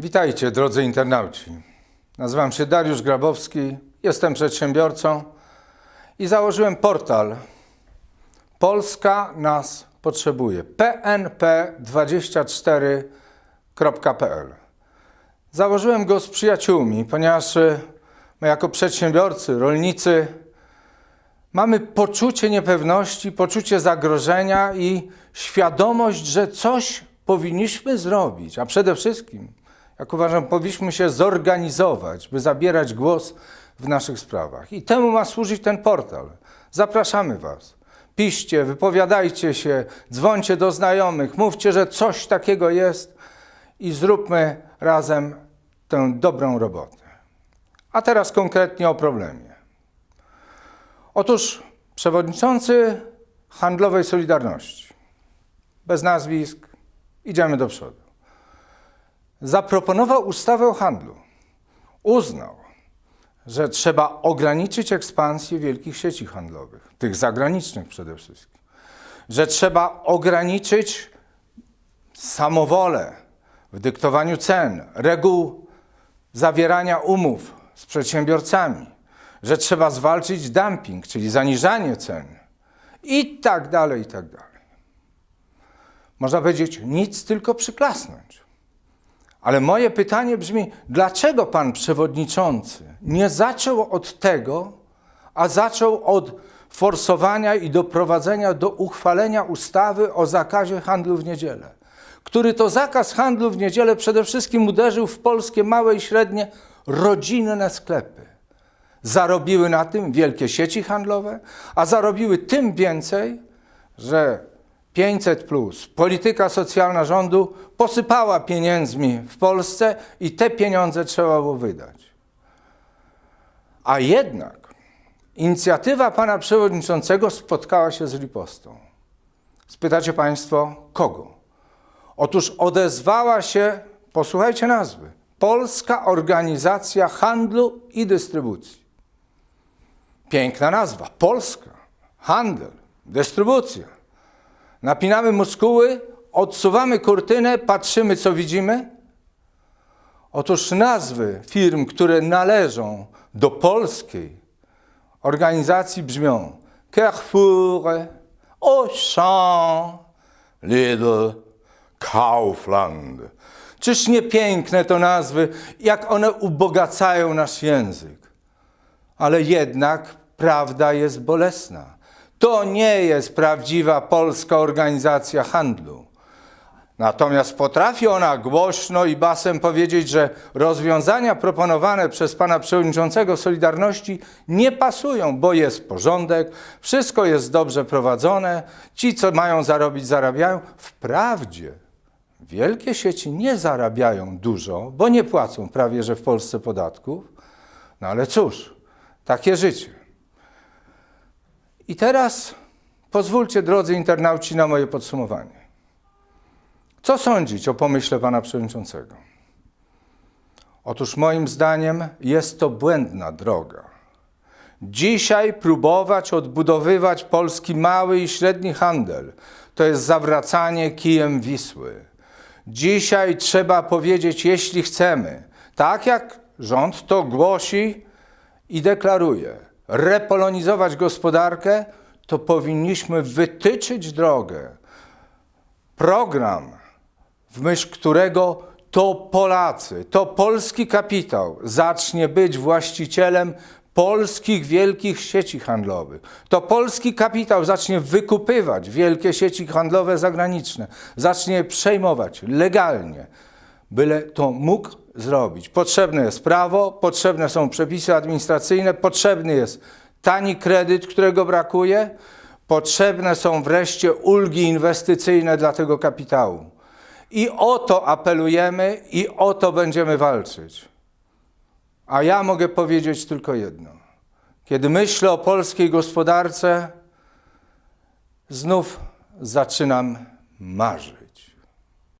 Witajcie, drodzy internauci. Nazywam się Dariusz Grabowski, jestem przedsiębiorcą i założyłem portal Polska nas potrzebuje. pnp24.pl. Założyłem go z przyjaciółmi, ponieważ y, my jako przedsiębiorcy, rolnicy mamy poczucie niepewności, poczucie zagrożenia i świadomość, że coś powinniśmy zrobić, a przede wszystkim, jak uważam, powinniśmy się zorganizować, by zabierać głos w naszych sprawach. I temu ma służyć ten portal. Zapraszamy Was. Piszcie, wypowiadajcie się, dzwońcie do znajomych, mówcie, że coś takiego jest i zróbmy razem tę dobrą robotę. A teraz konkretnie o problemie. Otóż przewodniczący Handlowej Solidarności, bez nazwisk, idziemy do przodu, zaproponował ustawę o handlu. Uznał, że trzeba ograniczyć ekspansję wielkich sieci handlowych, tych zagranicznych przede wszystkim, że trzeba ograniczyć samowolę w dyktowaniu cen, reguł zawierania umów z przedsiębiorcami, że trzeba zwalczyć dumping, czyli zaniżanie cen i tak dalej, i tak dalej. Można powiedzieć, nic, tylko przyklasnąć. Ale moje pytanie brzmi, dlaczego pan przewodniczący nie zaczął od tego, a zaczął od forsowania i doprowadzenia do uchwalenia ustawy o zakazie handlu w niedzielę, który to zakaz handlu w niedzielę przede wszystkim uderzył w polskie małe i średnie rodzinne sklepy. Zarobiły na tym wielkie sieci handlowe, a zarobiły tym więcej, że 500 plus, polityka socjalna rządu posypała pieniędzmi w Polsce i te pieniądze trzeba było wydać. A jednak inicjatywa pana przewodniczącego spotkała się z ripostą. Spytacie państwo, kogo? Otóż odezwała się, posłuchajcie nazwy, Polska Organizacja Handlu i Dystrybucji. Piękna nazwa. Polska. Handel. Dystrybucja. Napinamy muskuły, odsuwamy kurtynę, patrzymy, co widzimy. Otóż nazwy firm, które należą do polskiej organizacji brzmią Carrefour, Auchan, Lidl, Kaufland. Czyż nie piękne to nazwy, jak one ubogacają nasz język? ale jednak prawda jest bolesna. To nie jest prawdziwa polska organizacja handlu. Natomiast potrafi ona głośno i basem powiedzieć, że rozwiązania proponowane przez pana przewodniczącego Solidarności nie pasują, bo jest porządek, wszystko jest dobrze prowadzone, ci, co mają zarobić, zarabiają. Wprawdzie wielkie sieci nie zarabiają dużo, bo nie płacą prawie że w Polsce podatków, no ale cóż, takie życie. I teraz pozwólcie, drodzy internauci, na moje podsumowanie. Co sądzić o pomyśle pana przewodniczącego? Otóż moim zdaniem jest to błędna droga. Dzisiaj próbować odbudowywać polski mały i średni handel to jest zawracanie kijem Wisły. Dzisiaj trzeba powiedzieć, jeśli chcemy, tak jak rząd to głosi, i deklaruje, repolonizować gospodarkę, to powinniśmy wytyczyć drogę, program, w myśl którego to Polacy, to polski kapitał zacznie być właścicielem polskich wielkich sieci handlowych. To polski kapitał zacznie wykupywać wielkie sieci handlowe zagraniczne, zacznie przejmować legalnie, byle to mógł zrobić. Potrzebne jest prawo, potrzebne są przepisy administracyjne, potrzebny jest tani kredyt, którego brakuje, potrzebne są wreszcie ulgi inwestycyjne dla tego kapitału. I o to apelujemy i o to będziemy walczyć. A ja mogę powiedzieć tylko jedno. Kiedy myślę o polskiej gospodarce, znów zaczynam marzyć.